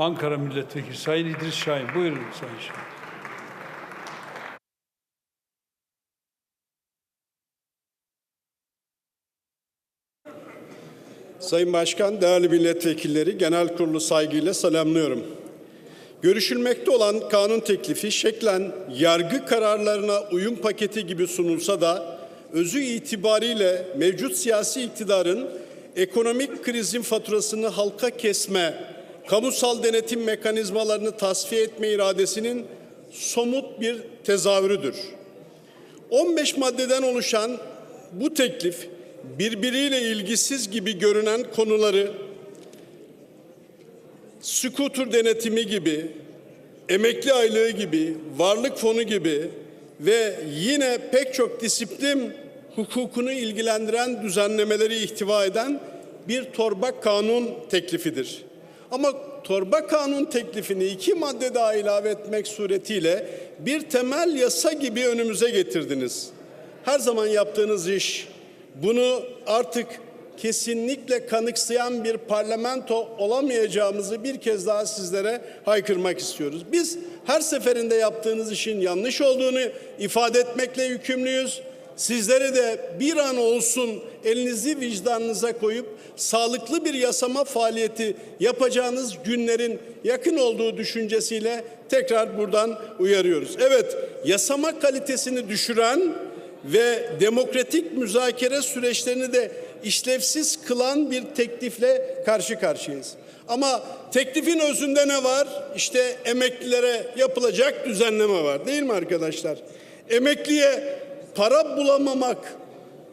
Ankara Milletvekili Sayın İdris Şahin. Buyurun Sayın Şahin. Sayın Başkan, değerli milletvekilleri, genel kurulu saygıyla selamlıyorum. Görüşülmekte olan kanun teklifi şeklen yargı kararlarına uyum paketi gibi sunulsa da özü itibariyle mevcut siyasi iktidarın ekonomik krizin faturasını halka kesme, kamusal denetim mekanizmalarını tasfiye etme iradesinin somut bir tezahürüdür. 15 maddeden oluşan bu teklif birbiriyle ilgisiz gibi görünen konuları skuter denetimi gibi, emekli aylığı gibi, varlık fonu gibi ve yine pek çok disiplin hukukunu ilgilendiren düzenlemeleri ihtiva eden bir torba kanun teklifidir. Ama torba kanun teklifini iki madde daha ilave etmek suretiyle bir temel yasa gibi önümüze getirdiniz. Her zaman yaptığınız iş bunu artık kesinlikle kanıksayan bir parlamento olamayacağımızı bir kez daha sizlere haykırmak istiyoruz. Biz her seferinde yaptığınız işin yanlış olduğunu ifade etmekle yükümlüyüz. Sizlere de bir an olsun elinizi vicdanınıza koyup sağlıklı bir yasama faaliyeti yapacağınız günlerin yakın olduğu düşüncesiyle tekrar buradan uyarıyoruz. Evet, yasama kalitesini düşüren ve demokratik müzakere süreçlerini de işlevsiz kılan bir teklifle karşı karşıyayız. Ama teklifin özünde ne var? İşte emeklilere yapılacak düzenleme var değil mi arkadaşlar? Emekliye para bulamamak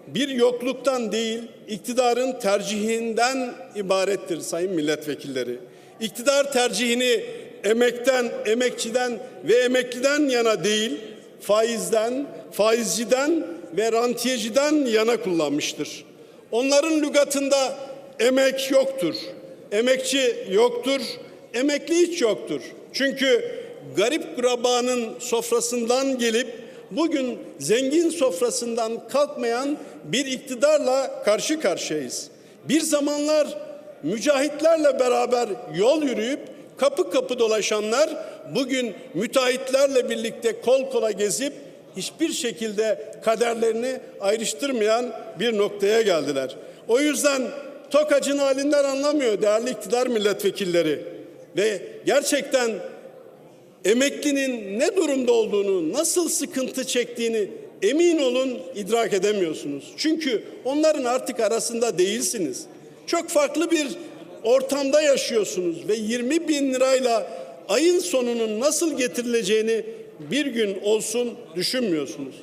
bir yokluktan değil, iktidarın tercihinden ibarettir sayın milletvekilleri. İktidar tercihini emekten, emekçiden ve emekliden yana değil, faizden, faizciden ve rantiyeciden yana kullanmıştır. Onların lügatında emek yoktur. Emekçi yoktur, emekli hiç yoktur. Çünkü garip kurabanın sofrasından gelip bugün zengin sofrasından kalkmayan bir iktidarla karşı karşıyayız. Bir zamanlar mücahitlerle beraber yol yürüyüp kapı kapı dolaşanlar bugün müteahhitlerle birlikte kol kola gezip hiçbir şekilde kaderlerini ayrıştırmayan bir noktaya geldiler. O yüzden tokacın halinden anlamıyor değerli iktidar milletvekilleri ve gerçekten emeklinin ne durumda olduğunu, nasıl sıkıntı çektiğini emin olun idrak edemiyorsunuz. Çünkü onların artık arasında değilsiniz. Çok farklı bir ortamda yaşıyorsunuz ve 20 bin lirayla ayın sonunun nasıl getirileceğini bir gün olsun düşünmüyorsunuz.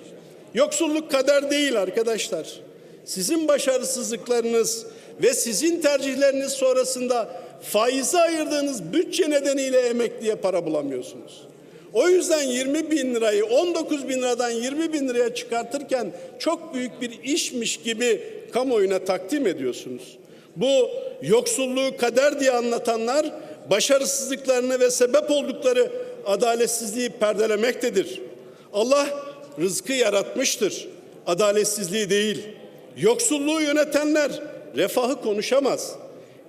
Yoksulluk kader değil arkadaşlar. Sizin başarısızlıklarınız ve sizin tercihleriniz sonrasında faize ayırdığınız bütçe nedeniyle emekliye para bulamıyorsunuz. O yüzden 20 bin lirayı 19 bin liradan 20 bin liraya çıkartırken çok büyük bir işmiş gibi kamuoyuna takdim ediyorsunuz. Bu yoksulluğu kader diye anlatanlar başarısızlıklarını ve sebep oldukları adaletsizliği perdelemektedir. Allah rızkı yaratmıştır. Adaletsizliği değil. Yoksulluğu yönetenler refahı konuşamaz.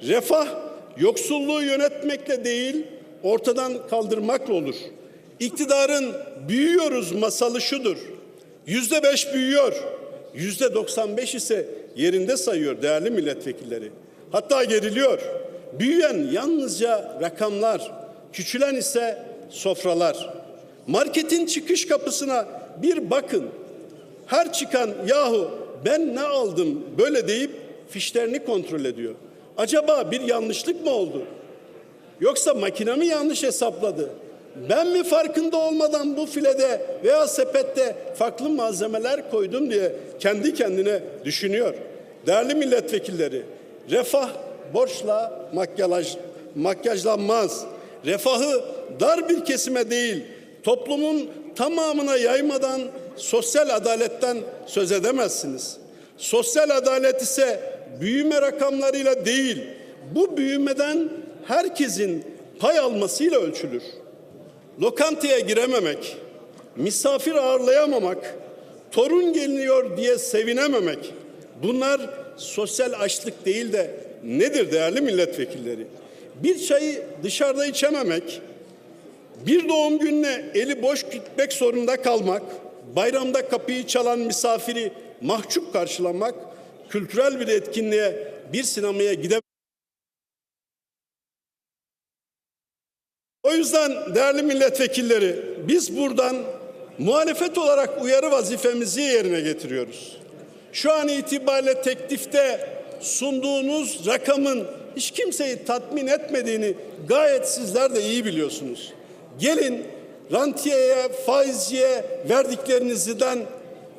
Refah yoksulluğu yönetmekle değil, ortadan kaldırmakla olur. İktidarın büyüyoruz masalı şudur. Yüzde beş büyüyor. Yüzde 95 ise yerinde sayıyor değerli milletvekilleri. Hatta geriliyor. Büyüyen yalnızca rakamlar, küçülen ise sofralar. Marketin çıkış kapısına bir bakın. Her çıkan yahu ben ne aldım böyle deyip fişlerini kontrol ediyor. Acaba bir yanlışlık mı oldu? Yoksa makine mi yanlış hesapladı? Ben mi farkında olmadan bu filede veya sepette farklı malzemeler koydum diye kendi kendine düşünüyor. Değerli milletvekilleri, refah borçla makyaj, makyajlanmaz. Refahı dar bir kesime değil, toplumun tamamına yaymadan sosyal adaletten söz edemezsiniz. Sosyal adalet ise büyüme rakamlarıyla değil, bu büyümeden herkesin pay almasıyla ölçülür. Lokantaya girememek, misafir ağırlayamamak, torun geliniyor diye sevinememek bunlar sosyal açlık değil de nedir değerli milletvekilleri? bir çayı dışarıda içememek, bir doğum gününe eli boş gitmek zorunda kalmak, bayramda kapıyı çalan misafiri mahcup karşılamak, kültürel bir etkinliğe, bir sinemaya gide O yüzden değerli milletvekilleri biz buradan muhalefet olarak uyarı vazifemizi yerine getiriyoruz. Şu an itibariyle teklifte sunduğunuz rakamın hiç kimseyi tatmin etmediğini gayet sizler de iyi biliyorsunuz. Gelin rantiyeye, faizciye verdiklerinizden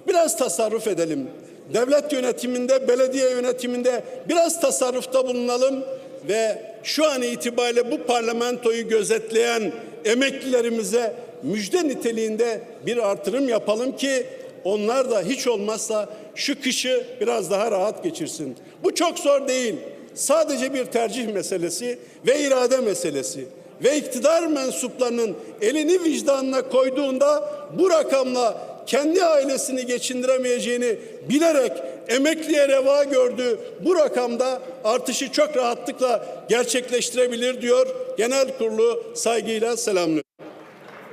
biraz tasarruf edelim. Devlet yönetiminde, belediye yönetiminde biraz tasarrufta bulunalım ve şu an itibariyle bu parlamentoyu gözetleyen emeklilerimize müjde niteliğinde bir artırım yapalım ki onlar da hiç olmazsa şu kışı biraz daha rahat geçirsin. Bu çok zor değil. Sadece bir tercih meselesi ve irade meselesi ve iktidar mensuplarının elini vicdanına koyduğunda bu rakamla kendi ailesini geçindiremeyeceğini bilerek emekliye reva gördüğü bu rakamda artışı çok rahatlıkla gerçekleştirebilir diyor. Genel kurulu saygıyla selamlıyor.